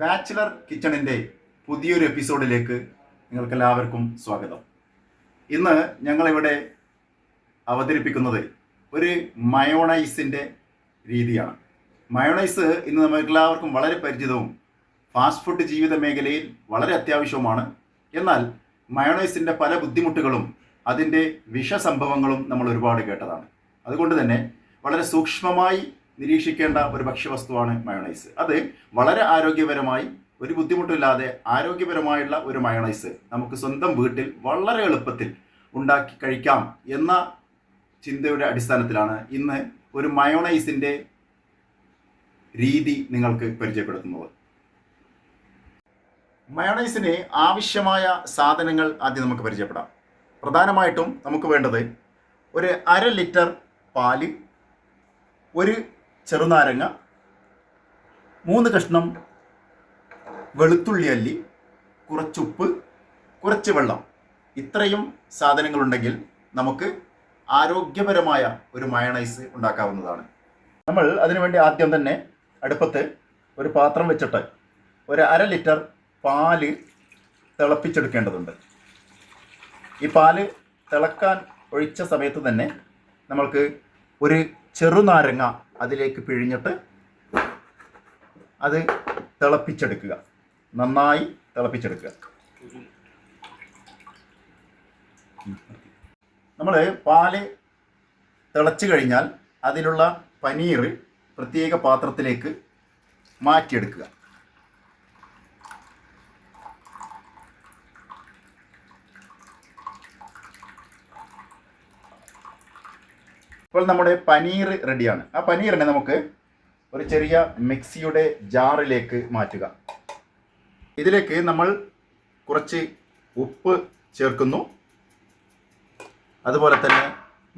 Bachelor കിച്ചണിന്റെ പുതിയൊരു എപ്പിസോഡിലേക്ക് നിങ്ങൾക്ക് എല്ലാവർക്കും സ്വാഗതം. ഇന്ന് ഞങ്ങളിവിടെ അവതരിപ്പിക്കുന്നത് ഒരു മയോണൈസിന്റെ രീതിയാണ്. മയോണൈസ് ഇന്ന് നമുക്ക് എല്ലാവർക്കും വളരെ പരിചിതവും ഫാസ്റ്റ് ഫുഡ് ജീവിത മേഖലയിൽ വളരെ അത്യാവശ്യവുമാണ്. എന്നാൽ മയോണൈസിന്റെ പല ബുദ്ധിമുട്ടുകളും അതിന്റെ വിഷസംഭവങ്ങളും നമ്മൾ ഒരുപാട് കേട്ടതാണ്. അതുകൊണ്ട് തന്നെ വളരെ സൂക്ഷ്മമായി നിരീക്ഷിക്കേണ്ട ഒരു ഭക്ഷ്യവസ്തുവാണ് മയോണൈസ്. അത് വളരെ ആരോഗ്യപരമായി ഒരു ബുദ്ധിമുട്ടില്ലാതെ ആരോഗ്യപരമായുള്ള ഒരു മയോണൈസ് നമുക്ക് സ്വന്തം വീട്ടിൽ വളരെ എളുപ്പത്തിൽ ഉണ്ടാക്കി കഴിക്കാം എന്ന ചിന്തയുടെ അടിസ്ഥാനത്തിലാണ് ഇന്ന് ഒരു മയോണൈസിന്റെ രീതി നിങ്ങൾക്ക് പരിചയപ്പെടുത്തുന്നത്. മയോണൈസിന് ആവശ്യമായ സാധനങ്ങൾ ആദ്യം നമുക്ക് പരിചയപ്പെടാം. പ്രധാനമായിട്ടും നമുക്ക് വേണ്ടത് ഒരു അര ലിറ്റർ പാൽ ഒരു ചെറുനാരങ്ങ മൂന്ന് കഷ്ണം വെളുത്തുള്ളി അല്ലി കുറച്ചുപ്പ് കുറച്ച് വെള്ളം. ഇത്രയും സാധനങ്ങളുണ്ടെങ്കിൽ നമുക്ക് ആരോഗ്യപരമായ ഒരു മയണൈസ് ഉണ്ടാക്കാവുന്നതാണ്. നമ്മൾ അതിനുവേണ്ടി ആദ്യം തന്നെ അടുപ്പത്ത് ഒരു പാത്രം വെച്ചിട്ട് ഒരു അര ലിറ്റർ പാൽ തിളപ്പിച്ചെടുക്കേണ്ടതുണ്ട്. ഈ പാൽ തിളക്കാൻ ഒഴിച്ച സമയത്ത് തന്നെ നമ്മൾക്ക് ഒരു ചെറുനാരങ്ങ അതിലേക്ക് പിഴിഞ്ഞിട്ട് അത് തിളപ്പിച്ചെടുക്കുക. നന്നായി തിളപ്പിച്ചെടുക്കുക. നമ്മൾ പാൽ തിളച്ചു കഴിഞ്ഞാൽ അതിലുള്ള പനീർ പ്രത്യേക പാത്രത്തിലേക്ക് മാറ്റിയെടുക്കുക. ഇപ്പോൾ നമ്മുടെ പനീർ റെഡിയാണ്. ആ പനീറിനെ നമുക്ക് ഒരു ചെറിയ മിക്സിയുടെ ജാറിലേക്ക് മാറ്റുക. ഇതിലേക്ക് നമ്മൾ കുറച്ച് ഉപ്പ് ചേർക്കുന്നു. അതുപോലെ തന്നെ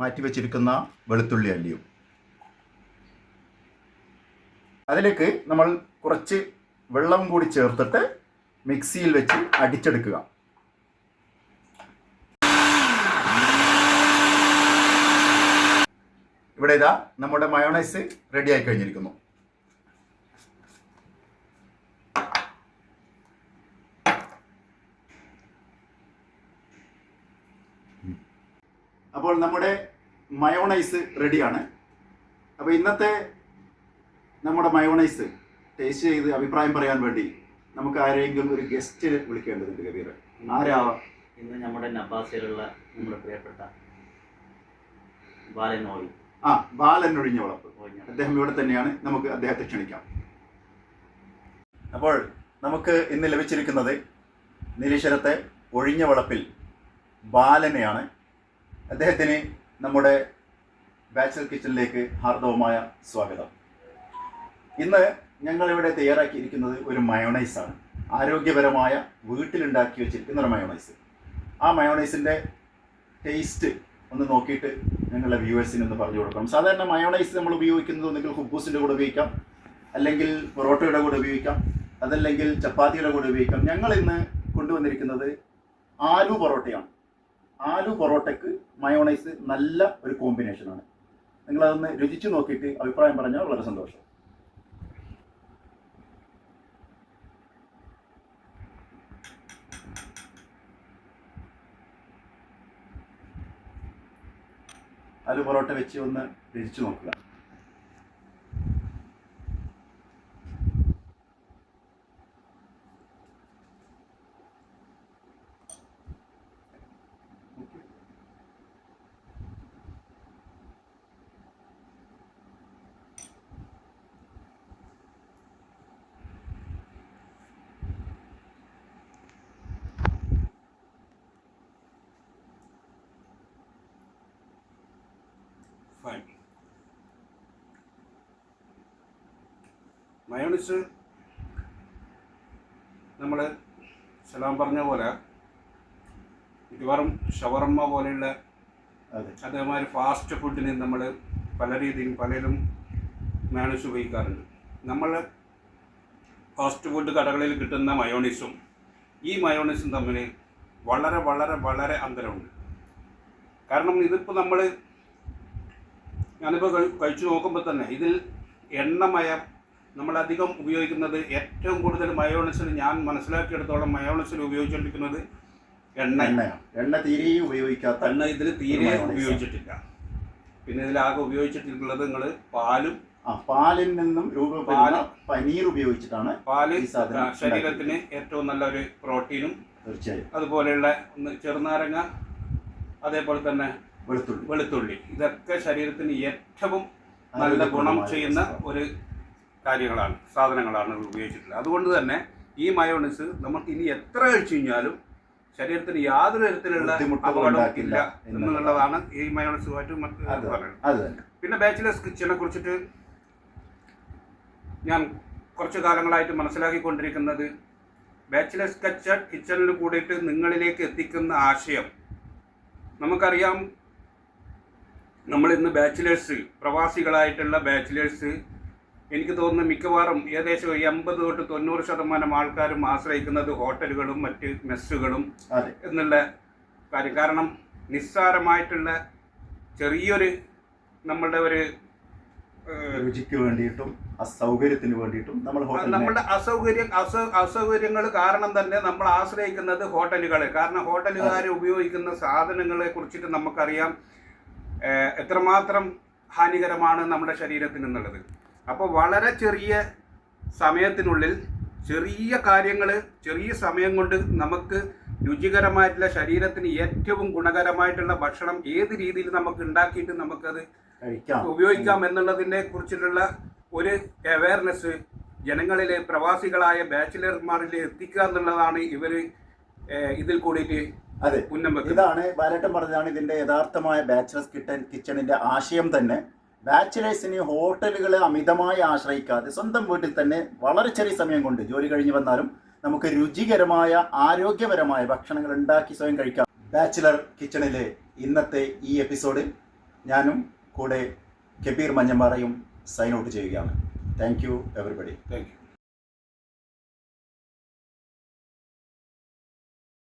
മാറ്റി വെച്ചിരിക്കുന്ന വെളുത്തുള്ളി അല്ലിയും. അതിലേക്ക് നമ്മൾ കുറച്ച് വെള്ളം കൂടി ചേർത്തിട്ട് മിക്സിയിൽ വെച്ച് അടിച്ചെടുക്കുക. ഇവിടെ ഇതാ നമ്മുടെ മയോണൈസ് റെഡി ആയി കഴിഞ്ഞിരിക്കുന്നു. അപ്പോൾ നമ്മുടെ മയോണൈസ് റെഡിയാണ് അപ്പോൾ ഇന്നത്തെ നമ്മുടെ മയോണൈസ് ടേസ്റ്റ് ചെയ്ത് അഭിപ്രായം പറയാൻ വേണ്ടി നമുക്ക് ആരെങ്കിലും ഒരു ഗസ്റ്റ് വിളിക്കേണ്ടതുണ്ട് കബീർ. ആരാവാം ഇന്ന് നമ്മുടെ നബാസിലുള്ള നമ്മുടെ പ്രിയപ്പെട്ട ബാലനോയി ആ ബാലൻ ഒഴിഞ്ഞ വളപ്പ്. അദ്ദേഹം ഇവിടെ തന്നെയാണ്. നമുക്ക് അദ്ദേഹത്തെ ക്ഷണിക്കാം. അപ്പോൾ നമുക്ക് ഇന്ന് ലഭിച്ചിരിക്കുന്നത് നിരീശ്വരത്തെ ഒഴിഞ്ഞ വളപ്പിൽ ബാലനെയാണ്. അദ്ദേഹത്തിന് നമ്മുടെ ബാച്ചലർ കിച്ചണിലേക്ക് ഹാർദവമായ സ്വാഗതം. ഇന്ന് ഞങ്ങളിവിടെ തയ്യാറാക്കിയിരിക്കുന്നത് ഒരു മയോണൈസാണ് ആരോഗ്യപരമായ വീട്ടിലുണ്ടാക്കി വെച്ചിരിക്കുന്ന ഒരു മയോണൈസ് ആ മയോണൈസിന്റെ ടേസ്റ്റ് ഒന്ന് നോക്കിയിട്ട് ഞങ്ങളുടെ വ്യൂവേഴ്സിന് ഒന്ന് പറഞ്ഞു കൊടുക്കണം. സാധാരണ മയോണൈസ് നമ്മൾ ഉപയോഗിക്കുന്നത് ഒന്നുകിൽ ഹുബൂസിന്റെ കൂടെ ഉപയോഗിക്കാം. അല്ലെങ്കിൽ പൊറോട്ടയുടെ കൂടെ ഉപയോഗിക്കാം. അതല്ലെങ്കിൽ ചപ്പാത്തിയുടെ കൂടെ ഉപയോഗിക്കാം. ഞങ്ങൾ ഇന്ന് കൊണ്ടുവന്നിരിക്കുന്നത് ആലു പൊറോട്ടയാണ്. ആലു പൊറോട്ടയ്ക്ക് മയോണൈസ് നല്ല ഒരു കോമ്പിനേഷനാണ്. നിങ്ങളതൊന്ന് രുചിച്ച് നോക്കിയിട്ട് അഭിപ്രായം പറഞ്ഞാൽ വളരെ സന്തോഷം. ആലു പൊറോട്ട വെച്ച് ഒന്ന് രുചിച്ച് നോക്കുക. മയോണിസ് നമ്മൾ സലാം പറഞ്ഞ പോലെ മിക്കവാറും ഷവർമ്മ പോലെയുള്ള അതെ. അതേമാതിരി ഫാസ്റ്റ് ഫുഡിന് നമ്മൾ പല രീതിയിൽ പലരും മയോണിസ് ഉപയോഗിക്കാറുണ്ട്. നമ്മൾ ഫാസ്റ്റ് ഫുഡ് കടകളിൽ കിട്ടുന്ന മയോണിസും ഈ മയോണിസും തമ്മിൽ വളരെ വളരെ വളരെ അന്തരമുണ്ട്. കാരണം ഇതിപ്പോൾ നമ്മൾ ഞാനിപ്പോൾ കഴി- കഴിച്ചു നോക്കുമ്പോൾ തന്നെ ഇതിൽ എണ്ണമയം നമ്മൾ അധികം ഉപയോഗിക്കുന്നത് ഏറ്റവും കൂടുതൽ മയോണസിൽ ഞാൻ മനസ്സിലാക്കിയെടുത്തോളം മയോണസിൽ ഉപയോഗിച്ചുകൊണ്ടിരിക്കുന്നത് എണ്ണ. എണ്ണയാണ്. എണ്ണ തീരെ ഉപയോഗിക്കാത്ത എണ്ണ ഇതിൽ തീരെ ഉപയോഗിച്ചിട്ടില്ല. പിന്നെ ഇതിലാകെ ഉപയോഗിച്ചിട്ടുള്ളത് നിങ്ങൾ പാലും ആ പാലിൽ നിന്നും രൂപപ്പെടുന്ന. പനീർ ഉപയോഗിച്ചിട്ടാണ് പാൽ ശരീരത്തിന് ഏറ്റവും നല്ലൊരു പ്രോട്ടീനും തീർച്ചയായും. അതുപോലെയുള്ള ചെറുനാരങ്ങ അതേപോലെ തന്നെ വെളുത്തുള്ളി. വെളുത്തുള്ളി. ഇതൊക്കെ ശരീരത്തിന് ഏറ്റവും നല്ല ഗുണം ചെയ്യുന്ന ഒരു കാര്യങ്ങളാണ് സാധനങ്ങളാണ് ഉപയോഗിച്ചിട്ടുള്ളത്. അതുകൊണ്ട് തന്നെ ഈ മയോണിസ് നമുക്ക് ഇനി എത്ര കഴിച്ചു കഴിഞ്ഞാലും ശരീരത്തിന് യാതൊരു തരത്തിലുള്ള അപകടവും ഇല്ല എന്നുള്ളതാണ്. ഈ മയോണിസുമായിട്ട് പറയുന്നത്. പിന്നെ ബാച്ചിലേഴ്സ് കിച്ചനെ കുറിച്ചിട്ട് ഞാൻ കുറച്ച് കാലങ്ങളായിട്ട് മനസ്സിലാക്കിക്കൊണ്ടിരിക്കുന്നത് ബാച്ചിലേഴ്സ് കിച്ചൺ കിച്ചണിൽ കൂടിയിട്ട് നിങ്ങളിലേക്ക് എത്തിക്കുന്ന ആശയം. നമുക്കറിയാം നമ്മൾ ഇന്ന് ബാച്ചിലേഴ്സ് പ്രവാസികളായിട്ടുള്ള ബാച്ചിലേഴ്സ് എനിക്ക് തോന്നുന്നു മിക്കവാറും ഏകദേശം എൺപത് തൊട്ട് തൊണ്ണൂറ് ശതമാനം ആൾക്കാരും ആശ്രയിക്കുന്നത് ഹോട്ടലുകളും മറ്റ് മെസ്സുകളും എന്നുള്ള കാര്യം. കാരണം നിസ്സാരമായിട്ടുള്ള ചെറിയൊരു നമ്മളുടെ ഒരു രുചിക്ക് വേണ്ടിയിട്ടും അസൗകര്യത്തിന് വേണ്ടിയിട്ടും നമ്മൾ നമ്മുടെ നമ്മളുടെ അസൗകര്യം അസ അസൗകര്യങ്ങൾ കാരണം തന്നെ നമ്മൾ ആശ്രയിക്കുന്നത് ഹോട്ടലുകളെ. കാരണം ഹോട്ടലുകാർ ഉപയോഗിക്കുന്ന സാധനങ്ങളെ കുറിച്ചിട്ട് നമുക്കറിയാം എത്രമാത്രം ഹാനികരമാണ് നമ്മുടെ ശരീരത്തിന് എന്നുള്ളത് അപ്പോൾ വളരെ ചെറിയ സമയത്തിനുള്ളിൽ ചെറിയ കാര്യങ്ങൾ ചെറിയ സമയം കൊണ്ട് നമുക്ക് രുചികരമായിട്ടുള്ള ശരീരത്തിന് ഏറ്റവും ഗുണകരമായിട്ടുള്ള ഭക്ഷണം ഏത് രീതിയിൽ നമുക്ക് ഉണ്ടാക്കിയിട്ട് നമുക്കത് കഴിക്കാം. ഉപയോഗിക്കാം എന്നുള്ളതിനെ കുറിച്ചിട്ടുള്ള ഒരു അവയർനെസ് ജനങ്ങളിലെ പ്രവാസികളായ ബാച്ചിലർമാരിൽ എത്തിക്കുക എന്നുള്ളതാണ് ഇവർ ഇതിൽ കൂടിയിട്ട് അതെ. ഇതാണ് ബാലേട്ടൻ പറഞ്ഞതാണ് ഇതിന്റെ യഥാർത്ഥമായ ബാച്ചിലേഴ്സ് കിച്ചൺ കിച്ചണിന്റെ ആശയം തന്നെ. ബാച്ചിലേഴ്സിന് ഹോട്ടലുകളെ അമിതമായി ആശ്രയിക്കാതെ സ്വന്തം വീട്ടിൽ തന്നെ വളരെ ചെറിയ സമയം കൊണ്ട് ജോലി കഴിഞ്ഞ് വന്നാലും നമുക്ക് രുചികരമായ ആരോഗ്യപരമായ ഭക്ഷണങ്ങൾ ഉണ്ടാക്കി സ്വയം കഴിക്കാം. ബാച്ചിലർ കിച്ചണിലെ ഇന്നത്തെ ഈ എപ്പിസോഡിൽ ഞാനും കൂടെ കബീർ മഞ്ഞമ്പാറയും സൈൻ ഔട്ട് ചെയ്യുകയാണ്. Thank you everybody thank you